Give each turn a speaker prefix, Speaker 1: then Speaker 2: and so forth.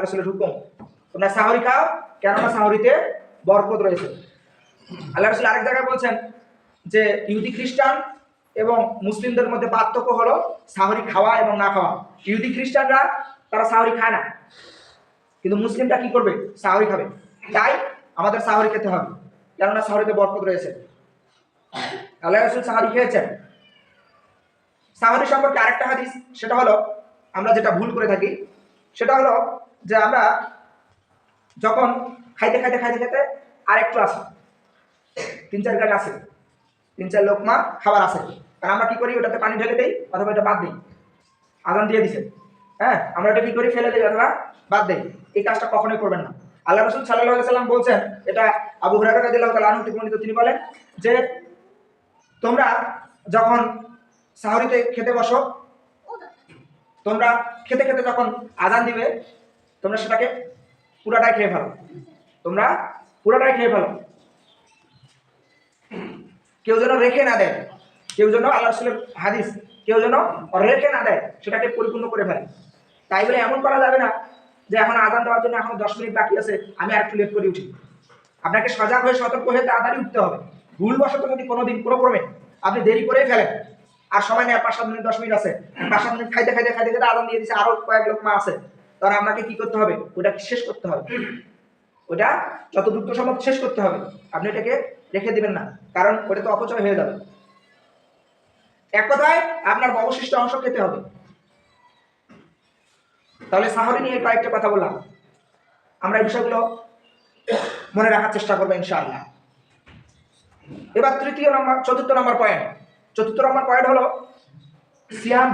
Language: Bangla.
Speaker 1: রাসূলের হুকুম তোমরা সাহরি খাও, কেননা সাহরিতে বরকত রয়েছে। আল্লাহ রসুল আরেক জায়গায় বলছেন যে, ইহুদি খ্রিস্টান এবং মুসলিমদের মধ্যে পার্থক্য হলো সাহরি খাওয়া এবং না খাওয়া। ইহুদি খ্রিস্টানরা, তারা সাহরি খায় না। কিন্তু মুসলিমটা কি করবে? সাহরি খাবে। তাই আমাদের সাহরি খেতে হবে, কেননা সাহরিতে বরকত রয়েছে। আল্লাহ রসুল সাহরি খেয়েছেন। সাহরি সম্পর্কে আরেকটা হাদিস, সেটা হলো, আমরা যেটা ভুল করে থাকি, সেটা হলো যে আমরা যখন খাইতে খাইতে খাইতে খাইতে আর একটু আসে তিন, চার গাছ আসে তিন, চার লোকমা খাবার আসে আর আমরা কি করি, ওটাতে পানি ঢেলে দেই অথবা এটা বাদ দিই। আজান দিয়ে দিছে। হ্যাঁ আমরা এটা কি করি, ফেলে দিই অথবা বাদ দেই। এই কাজটা কখনোই করবেন না। আল্লাহ রসুল সাল্লাহ সাল্লাম বলছেন, এটা আবু তাআলা আনহু থেকে তিনি বলেন যে, তোমরা যখন সাহরিতে খেতে বসো, তোমরা খেতে খেতে যখন আজান দিবে তোমরা সেটাকে পুরাটাই খেয়ে ফেলো। তোমরা পুরাটাই খেয়ে ফেলো। কেউ যেন রেখে না দেয়, কেউ যেন আল্লাহ রসুলের হাদিস কেউ যেন রেখে না দেয়, সেটাকে পরিপূর্ণ করে ফেলে। তাই বলে এমন করা যাবে না যে এখন আজান দেওয়ার জন্য এখন দশ মিনিট বাকি আছে, আমি আর একটু লেট করে উঠি। আপনাকে সজাগ হয়ে সতর্ক হয়ে তাড়াতাড়ি উঠতে হবে। ভুলবশত যদি কোনোদিন কোনো ক্রমে আপনি দেরি করেই ফেলেন, আর সময় নেই, আর পাঁচ সাত মিনিট, দশ মিনিট আছে, পাঁচ সাত মিনিট খাইতে খাইতে খাইতে খাইতে আদান দিয়ে দিচ্ছে আরও কয়েক লোক মা আছে তখন আপনাকে কি করতে হবে? ওটা শেষ করতে হবে? ওটা যত দ্রুত সম্ভব শেষ করতে হবে। আপনি এটাকে রেখে দিবেন না, কারণ ওটা তো অপচয় হয়ে যাবে। এক কথায়, আপনার অবশিষ্ট অংশ খেতে হবে। তাহলে সাহরি নিয়ে কয়েকটা কথা বললাম। আমরা এই বিষয়গুলো মনে রাখার চেষ্টা করব, ইনশাআল্লাহ। এবার তৃতীয় নম্বর, চতুর্থ নম্বর পয়েন্ট চতুর্থ নম্বর পয়েন্ট হলো, সিয়াম